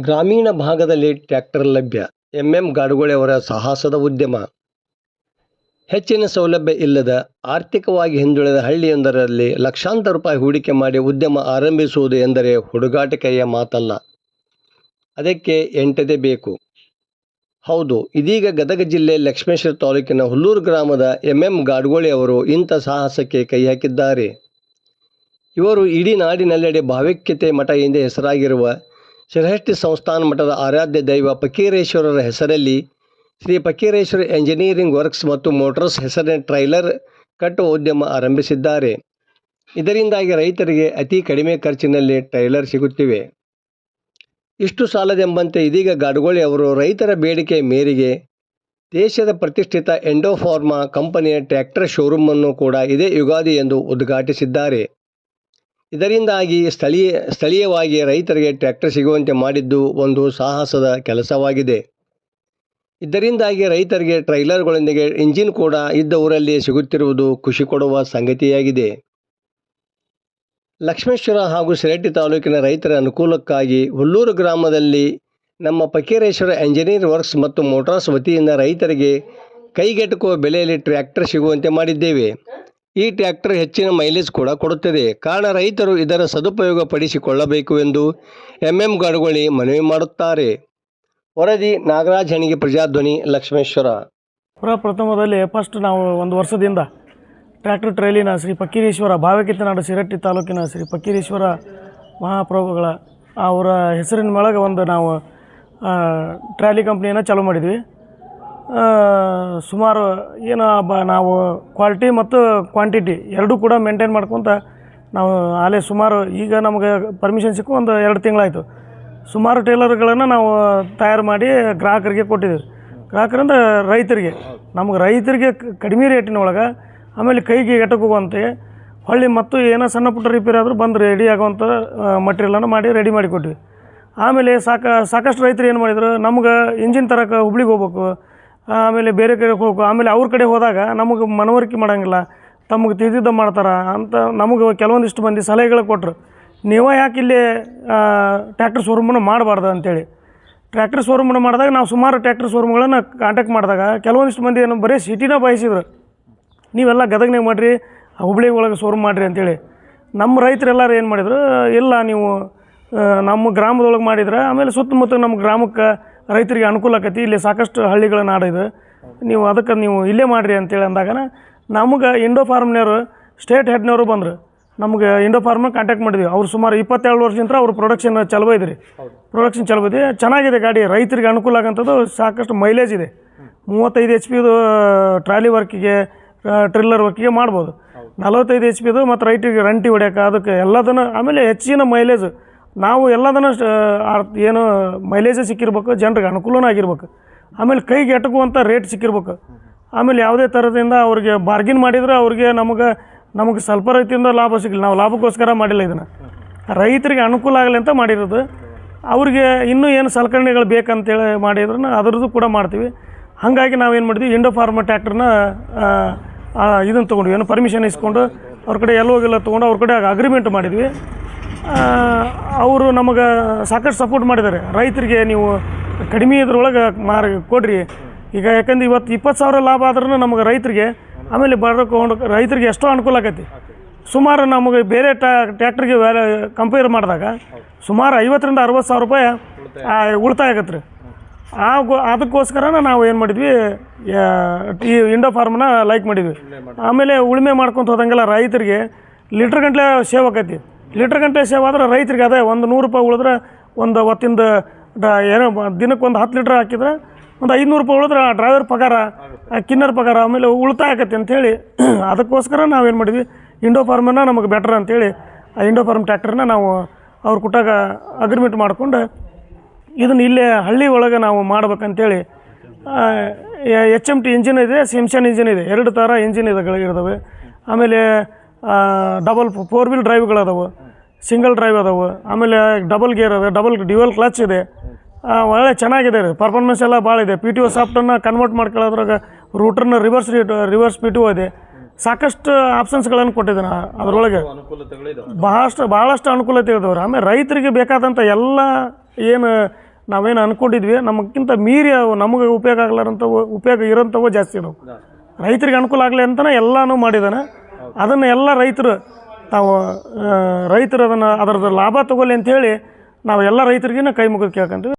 ಗ್ರಾಮೀಣ ಭಾಗದಲ್ಲಿ ಟ್ರ್ಯಾಕ್ಟರ್ ಲಭ್ಯ. ಎಂಎಂ ಎಂ ಅವರ ಸಾಹಸದ ಉದ್ಯಮ. ಹೆಚ್ಚಿನ ಸೌಲಭ್ಯ ಇಲ್ಲದ, ಆರ್ಥಿಕವಾಗಿ ಹಿಂದುಳಿದ ಹಳ್ಳಿಯೊಂದರಲ್ಲಿ ಲಕ್ಷಾಂತರ ರೂಪಾಯಿ ಹೂಡಿಕೆ ಮಾಡಿ ಉದ್ಯಮ ಆರಂಭಿಸುವುದು ಎಂದರೆ ಹುಡುಗಾಟಿಕೆಯ ಮಾತಲ್ಲ. ಅದಕ್ಕೆ ಎಂಟದೆ ಬೇಕು. ಹೌದು, ಇದೀಗ ಗದಗ ಜಿಲ್ಲೆ ಲಕ್ಷ್ಮೇಶ್ವರ ತಾಲೂಕಿನ ಹುಲ್ಲೂರು ಗ್ರಾಮದ ಎಂಎಂ ಗಾಡ್ಗೋಳಿ ಅವರು ಇಂಥ ಸಾಹಸಕ್ಕೆ ಕೈ ಹಾಕಿದ್ದಾರೆ. ಇವರು ಇಡೀ ನಾಡಿನೆಲ್ಲೆಡೆ ಭಾವೈಕ್ಯತೆ ಮಠ ಎಂದೇ ಹೆಸರಾಗಿರುವ ಶ್ರೀಹಷ್ಟಿ ಸಂಸ್ಥಾನ ಮಠದ ಆರಾಧ್ಯ ದೈವ ಪಕ್ಕೀರೇಶ್ವರರ ಹೆಸರಲ್ಲಿ ಶ್ರೀ ಪಕ್ಕೀರೇಶ್ವರ ಎಂಜಿನಿಯರಿಂಗ್ ವರ್ಕ್ಸ್ ಮತ್ತು ಮೋಟರ್ಸ್ ಹೆಸರಿನ ಟ್ರೈಲರ್ ಕಟ್ಟುವ ಉದ್ಯಮ ಆರಂಭಿಸಿದ್ದಾರೆ. ಇದರಿಂದಾಗಿ ರೈತರಿಗೆ ಅತಿ ಕಡಿಮೆ ಖರ್ಚಿನಲ್ಲಿ ಟ್ರೈಲರ್ ಸಿಗುತ್ತಿವೆ. ಇಷ್ಟು ಸಾಲದೆಂಬಂತೆ ಇದೀಗ ಗಾಡುಗೋಳಿ ಅವರು ರೈತರ ಬೇಡಿಕೆ ಮೇರೆಗೆ ದೇಶದ ಪ್ರತಿಷ್ಠಿತ ಎಂಡೋಫಾರ್ಮಾ ಕಂಪನಿಯ ಟ್ರ್ಯಾಕ್ಟರ್ ಶೋರೂಮನ್ನು ಕೂಡ ಇದೇ ಯುಗಾದಿ ಎಂದು ಉದ್ಘಾಟಿಸಿದ್ದಾರೆ. ಇದರಿಂದಾಗಿ ಸ್ಥಳೀಯ, ಸ್ಥಳೀಯವಾಗಿ ರೈತರಿಗೆ ಟ್ರ್ಯಾಕ್ಟರ್ ಸಿಗುವಂತೆ ಮಾಡಿದ್ದು ಒಂದು ಸಾಹಸದ ಕೆಲಸವಾಗಿದೆ. ಇದರಿಂದಾಗಿ ರೈತರಿಗೆ ಟ್ರೈಲರ್ಗಳೊಂದಿಗೆ ಇಂಜಿನ್ ಕೂಡ ಇದ್ದ ಊರಲ್ಲಿ ಸಿಗುತ್ತಿರುವುದು ಖುಷಿ ಕೊಡುವ ಸಂಗತಿಯಾಗಿದೆ. ಲಕ್ಷ್ಮೇಶ್ವರ ಹಾಗೂ ಸಿರಟ್ಟಿ ತಾಲೂಕಿನ ರೈತರ ಅನುಕೂಲಕ್ಕಾಗಿ ಹುಲ್ಲೂರು ಗ್ರಾಮದಲ್ಲಿ ನಮ್ಮ ಪಕೀರೇಶ್ವರ ಎಂಜಿನಿಯರ್ ವರ್ಕ್ಸ್ ಮತ್ತು ಮೋಟಾರ್ಸ್ ವತಿಯಿಂದ ರೈತರಿಗೆ ಕೈಗೆಟುಕುವ ಬೆಲೆಯಲ್ಲಿ ಟ್ರ್ಯಾಕ್ಟರ್ ಸಿಗುವಂತೆ ಮಾಡಿದ್ದೇವೆ. ಈ ಟ್ರ್ಯಾಕ್ಟರ್ ಹೆಚ್ಚಿನ ಮೈಲೇಜ್ ಕೂಡ ಕೊಡುತ್ತದೆ. ಕಾರಣ ರೈತರು ಇದರ ಸದುಪಯೋಗ ಪಡಿಸಿಕೊಳ್ಳಬೇಕು ಎಂದು ಎಂಎಂ ಗಾಡುಗೊಳಿ ಮನವಿ ಮಾಡುತ್ತಾರೆ. ವರದಿ ನಾಗರಾಜ್ ಹಣಿಗೆ ಪ್ರಜಾಧ್ವನಿ, ಲಕ್ಷ್ಮೇಶ್ವರ. ಪ್ರಪ್ರಥಮದಲ್ಲಿ ಫಸ್ಟ್ ನಾವು ಒಂದು ವರ್ಷದಿಂದ ಟ್ರ್ಯಾಕ್ಟರ್ ಟ್ರೈಲಿನ ಶ್ರೀ ಪಕ್ಕೀರೇಶ್ವರ ಭಾವಕಿತ್ತನಾಡು ಸಿರಟ್ಟಿ ತಾಲೂಕಿನ ಶ್ರೀ ಪಕ್ಕೀರೇಶ್ವರ ಮಹಾಪ್ರಭುಗಳ ಅವರ ಹೆಸರಿನ ಒಳಗೆ ಒಂದು ನಾವು ಟ್ರಾಲಿ ಕಂಪ್ನಿಯನ್ನು ಚಾಲೂ ಮಾಡಿದ್ವಿ. ಸುಮಾರು ಏನು ಬ, ನಾವು ಕ್ವಾಲಿಟಿ ಮತ್ತು ಕ್ವಾಂಟಿಟಿ ಎರಡೂ ಕೂಡ ಮೇಂಟೈನ್ ಮಾಡ್ಕೊತ ನಾವು ಅಲ್ಲೇ ಸುಮಾರು ಈಗ ನಮಗೆ ಪರ್ಮಿಷನ್ ಸಿಕ್ಕು ಒಂದು ಎರಡು ತಿಂಗಳಾಯಿತು. ಸುಮಾರು ಟೇಲರ್ಗಳನ್ನು ನಾವು ತಯಾರು ಮಾಡಿ ಗ್ರಾಹಕರಿಗೆ ಕೊಟ್ಟಿದ್ದೀವಿ. ಗ್ರಾಹಕರಂದ್ರೆ ರೈತರಿಗೆ. ನಮಗೆ ರೈತರಿಗೆ ಕಡಿಮೆ ರೇಟಿನೊಳಗೆ ಆಮೇಲೆ ಕೈಗೆ ಎಟಕುವಂತೆ ಹೊಳ್ಳಿ ಮತ್ತು ಏನೋ ಸಣ್ಣ ಪುಟ್ಟ ರಿಪೇರಿ ಆದರೂ ಬಂದು ರೆಡಿ ಆಗುವಂಥ ಮಟೀರಿಯಲನ್ನು ಮಾಡಿ ರೆಡಿ ಮಾಡಿ ಕೊಟ್ವಿ ಆಮೇಲೆ ಸಾಕ, ಸಾಕಷ್ಟು ರೈತರು ಏನು ಮಾಡಿದ್ರು, ನಮ್ಗೆ ಇಂಜಿನ್ ತರಕ್ಕೆ ಹುಬ್ಳಿಗೆ ಹೋಗ್ಬೇಕು ಆಮೇಲೆ ಬೇರೆ ಕಡೆ ಹೋಗ್ಬೇಕು ಆಮೇಲೆ ಅವ್ರ ಕಡೆ ಹೋದಾಗ ನಮಗೆ ಮನವರಿಕೆ ಮಾಡೋಂಗಿಲ್ಲ. ತಮಗೆ ತಿದ್ದಿದ್ದ ಮಾಡ್ತಾರೆ ಅಂತ ನಮಗೆ ಕೆಲವೊಂದಿಷ್ಟು ಮಂದಿ ಸಲಹೆಗಳು ಕೊಟ್ಟರು ನೀವೇ ಯಾಕೆ ಇಲ್ಲಿ ಟ್ರ್ಯಾಕ್ಟರ್ ಶೋರೂಮನ್ನು ಮಾಡಬಾರ್ದು ಅಂತೇಳಿ. ಟ್ರ್ಯಾಕ್ಟರ್ ಶೋರೂಮನ್ನು ಮಾಡಿದಾಗ ನಾವು ಸುಮಾರು ಟ್ರ್ಯಾಕ್ಟರ್ ಶೋರೂಮ್ಗಳನ್ನು ಕಾಂಟ್ಯಾಕ್ಟ್ ಮಾಡಿದಾಗ ಕೆಲವೊಂದಿಷ್ಟು ಮಂದಿ ಏನು ಬರೀ ಸಿಟಿನ ಬಯಸಿದ್ರು. ನೀವೆಲ್ಲ ಗದಗ್ನಾಗ ಮಾಡಿರಿ ಹುಬ್ಳಿ ಒಳಗೆ ಶೋರೂಮ್ ಮಾಡಿರಿ ಅಂತೇಳಿ. ನಮ್ಮ ರೈತರೆಲ್ಲರೂ ಏನು ಮಾಡಿದ್ರು, ಇಲ್ಲ ನೀವು ನಮ್ಮ ಗ್ರಾಮದೊಳಗೆ ಮಾಡಿದ್ರೆ, ಆಮೇಲೆ ಸುತ್ತಮುತ್ತ ನಮ್ಮ ಗ್ರಾಮಕ್ಕೆ ರೈತರಿಗೆ ಅನುಕೂಲ ಆಕತಿ. ಇಲ್ಲಿ ಸಾಕಷ್ಟು ಹಳ್ಳಿಗಳ ನಾಡಿದೆ ನೀವು ಅದಕ್ಕೆ ನೀವು ಇಲ್ಲೇ ಮಾಡಿರಿ ಅಂತೇಳಿ ಅಂದಾಗ ನಮಗೆ ಇಂಡೋ ಫಾರ್ಮ್ನವರು, ಸ್ಟೇಟ್ ಹೆಡ್ನವರು ಬಂದರು. ನಮಗೆ ಇಂಡೋ ಫಾರ್ಮ್ನ ಕಾಂಟ್ಯಾಕ್ಟ್ ಮಾಡಿದ್ವಿ. ಅವ್ರು ಸುಮಾರು ಇಪ್ಪತ್ತೆರಡು ವರ್ಷದಿಂದ ಅವ್ರ ಪ್ರೊಡಕ್ಷನ್ ಚಲೋ ಇದ್ರಿ. ಪ್ರೊಡಕ್ಷನ್ ಚಲೋ ಚೆನ್ನಾಗಿದೆ ಗಾಡಿ. ರೈತರಿಗೆ ಅನುಕೂಲ ಆಗಂಥದ್ದು ಸಾಕಷ್ಟು ಮೈಲೇಜ್ ಇದೆ. ಮೂವತ್ತೈದು ಎಚ್ ಪಿದು ಟ್ರಾಲಿ ವರ್ಕಿಗೆ ಟ್ರಿಲ್ಲರ್ ವರ್ಕಿಗೆ ಮಾಡ್ಬೋದು. ನಲವತ್ತೈದು ಎಚ್ ಪಿದು ಮತ್ತು ರೈಟಿಗೆ ರಂಟಿ ಹೊಡ್ಯೋಕೆ ಅದಕ್ಕೆ ಎಲ್ಲದನ್ನು ಆಮೇಲೆ ಹೆಚ್ಚಿನ ಮೈಲೇಜ್ ನಾವು ಎಲ್ಲದನ್ನು ಏನು ಮೈಲೇಜ್ ಸಿಕ್ಕಿರ್ಬೇಕು, ಜನರಿಗೆ ಅನುಕೂಲನೂ ಆಗಿರ್ಬೇಕು. ಆಮೇಲೆ ಕೈಗೆ ಎಟಕುವಂಥ ರೇಟ್ ಸಿಕ್ಕಿರ್ಬೇಕು. ಆಮೇಲೆ ಯಾವುದೇ ಥರದಿಂದ ಅವ್ರಿಗೆ ಬಾರ್ಗಿನ್ ಮಾಡಿದ್ರೆ ಅವ್ರಿಗೆ ನಮಗೆ ನಮಗೆ ಸ್ವಲ್ಪ ರೀತಿಯಿಂದ ಲಾಭ ಸಿಗಲಿ. ನಾವು ಲಾಭಕ್ಕೋಸ್ಕರ ಮಾಡಿಲ್ಲ ಇದನ್ನು. ರೈತರಿಗೆ ಅನುಕೂಲ ಆಗಲಿ ಅಂತ ಮಾಡಿರೋದು. ಅವ್ರಿಗೆ ಇನ್ನೂ ಏನು ಸಲಕರಣೆಗಳು ಬೇಕಂತೇಳಿ ಮಾಡಿದ್ರೂ ಅದರದ್ದು ಕೂಡ ಮಾಡ್ತೀವಿ. ಹಾಗಾಗಿ ನಾವೇನು ಮಾಡಿದ್ವಿ ಇಂಡೋ ಫಾರ್ಮ ಟ್ಯಾಕ್ಟ್ರನ್ನ ಇದನ್ನು ತೊಗೊಂಡ್ವಿ. ಏನು ಪರ್ಮಿಷನ್ ಇಸ್ಕೊಂಡು ಅವ್ರ ಕಡೆ ಎಲ್ಲೋ ಹೋಗಿಲ್ಲ ತೊಗೊಂಡು ಅವ್ರ ಕಡೆ ಅಗ್ರಿಮೆಂಟ್ ಮಾಡಿದ್ವಿ. ಅವರು ನಮಗೆ ಸಾಕಷ್ಟು ಸಪೋರ್ಟ್ ಮಾಡಿದ್ದಾರೆ. ರೈತರಿಗೆ ನೀವು ಕಡಿಮೆ ಇದ್ರೊಳಗೆ ಮಾರಿ ಕೊಡ್ರಿ. ಈಗ ಯಾಕಂದ್ರೆ ಇವತ್ತು ಇಪ್ಪತ್ತು ಸಾವಿರ ಲಾಭ ಆದ್ರೂ ನಮಗೆ ರೈತರಿಗೆ, ಆಮೇಲೆ ಬಡ್ಕೊಂಡು ರೈತರಿಗೆ ಎಷ್ಟೋ ಅನುಕೂಲ ಆಕೈತಿ. ಸುಮಾರು ನಮಗೆ ಬೇರೆ ಟ್ಯಾಕ್ಟ್ರಿಗೆ ವ್ಯಾಲ ಕಂಪೇರ್ ಮಾಡಿದಾಗ ಸುಮಾರು ಐವತ್ತರಿಂದ ಅರವತ್ತು ಸಾವಿರ ರೂಪಾಯಿ ಉಳಿತಾಯ ಆಗತ್ತೆ ರೀ ಆ ಗೋ ನಾವು ಏನು ಮಾಡಿದ್ವಿ ಈ ಇಂಡೋ ಫಾರ್ಮ್ನ ಲೈಕ್ ಮಾಡಿದ್ವಿ. ಆಮೇಲೆ ಉಳುಮೆ ಮಾಡ್ಕೊಂತ ಹೋದಂಗೆಲ್ಲ ರೈತರಿಗೆ ಲೀಟ್ರ್ ಗಂಟಲೆ ಸೇವ್ ಆಕೈತಿ. ಲೀಟ್ರ್ ಗಂಟೆ ಸೇವ್ ಆದರೆ ರೈತರಿಗೆ ಅದೇ ಒಂದು ನೂರು ರೂಪಾಯಿ ಉಳಿದ್ರೆ ಒಂದು ಅವತ್ತಿಂದ ಏನೋ ದಿನಕ್ಕೆ ಒಂದು ಹತ್ತು ಲೀಟ್ರ್ ಹಾಕಿದ್ರೆ ಒಂದು ಐದುನೂರು ರೂಪಾಯಿ ಉಳಿದ್ರೆ ಆ ಡ್ರೈವರ್ ಪಗಾರ ಕಿನ್ನರ್ ಪಗಾರ ಆಮೇಲೆ ಉಳಿತಾಯ ಆಕತಿ ಅಂಥೇಳಿ. ಅದಕ್ಕೋಸ್ಕರ ನಾವೇನು ಮಾಡಿದ್ವಿ, ಇಂಡೋ ಫಾರ್ಮನ್ನ ನಮಗೆ ಬೆಟ್ರ್ ಅಂತೇಳಿ ಆ ಇಂಡೋ ಫಾರ್ಮ್ ಟ್ಯಾಕ್ಟರ್ನ ನಾವು ಅವ್ರ ಕೊಟ್ಟಾಗ ಅಗ್ರಿಮೆಂಟ್ ಮಾಡಿಕೊಂಡು ಇದನ್ನು ಇಲ್ಲೇ ಹಳ್ಳಿ ಒಳಗೆ ನಾವು ಮಾಡ್ಬೇಕಂತೇಳಿ ಎಚ್ ಎಂ ಟಿ ಇಂಜಿನ್ ಇದೆ ಸಿಮ್ಸನ್ ಇಂಜಿನ್ ಇದೆ. ಎರಡು ಥರ ಇಂಜಿನ್ ಇದೆ ಇರ್ತವೆ ಆಮೇಲೆ ಡಬಲ್ ಫೋರ್ ವೀಲ್ ಡ್ರೈವ್ಗಳು ಅದಾವೆ ಸಿಂಗಲ್ ಡ್ರೈವ್ ಅದಾವೆ. ಆಮೇಲೆ ಡಬಲ್ ಗೇರ್ ಅದ ಡಬಲ್ ಡ್ಯುವಲ್ ಕ್ಲಚ್ ಇದೆ. ಒಳ್ಳೆ ಚೆನ್ನಾಗಿದೆ ರೀ. ಪರ್ಫಾರ್ಮೆನ್ಸ್ ಎಲ್ಲ ಭಾಳ ಇದೆ. ಪಿ ಟಿ ಒ ಸಾಫ್ಟನ್ನು ಕನ್ವರ್ಟ್ ಮಾಡ್ಕೊಳ್ಳೋದ್ರಾಗ ರೂಟ್ರನ್ನ reverse reverse P T O ಇದೆ. ಸಾಕಷ್ಟು ಆಪ್ಷನ್ಸ್ಗಳನ್ನು ಕೊಟ್ಟಿದ್ದಾನೆ ಅದರೊಳಗೆ. ಬಹಳಷ್ಟು ಭಾಳಷ್ಟು ಅನುಕೂಲತೆ ಇದಾವ್ರಿ ಆಮೇಲೆ ರೈತರಿಗೆ ಬೇಕಾದಂಥ ಎಲ್ಲ ಏನು ನಾವೇನು ಅಂದ್ಕೊಂಡಿದ್ವಿ ನಮಗಿಂತ ಮೀರಿ ಅವು ನಮಗೆ ಉಪಯೋಗ ಆಗ್ಲಾರಂಥವು ಉಪಯೋಗ ಇರೋಂಥವು ಜಾಸ್ತಿ ಇದಾವೆ. ರೈತರಿಗೆ ಅನುಕೂಲ ಆಗಲಿ ಅಂತಲೇ ಎಲ್ಲನೂ ಮಾಡಿದ್ದಾನೆ ಅದನ್ನು ಎಲ್ಲ ರೈತರು ತಾವು ರೈತರು ಅದನ್ನು ಅದರದ್ದು ಲಾಭ ತಗೊಳ್ಳಿ ಅಂತೇಳಿ ನಾವು ಎಲ್ಲ ರೈತರಿಗೂ ಕೈ ಮುಗಿದು ಕೇಳ್ಕೊಂತೀವಿ.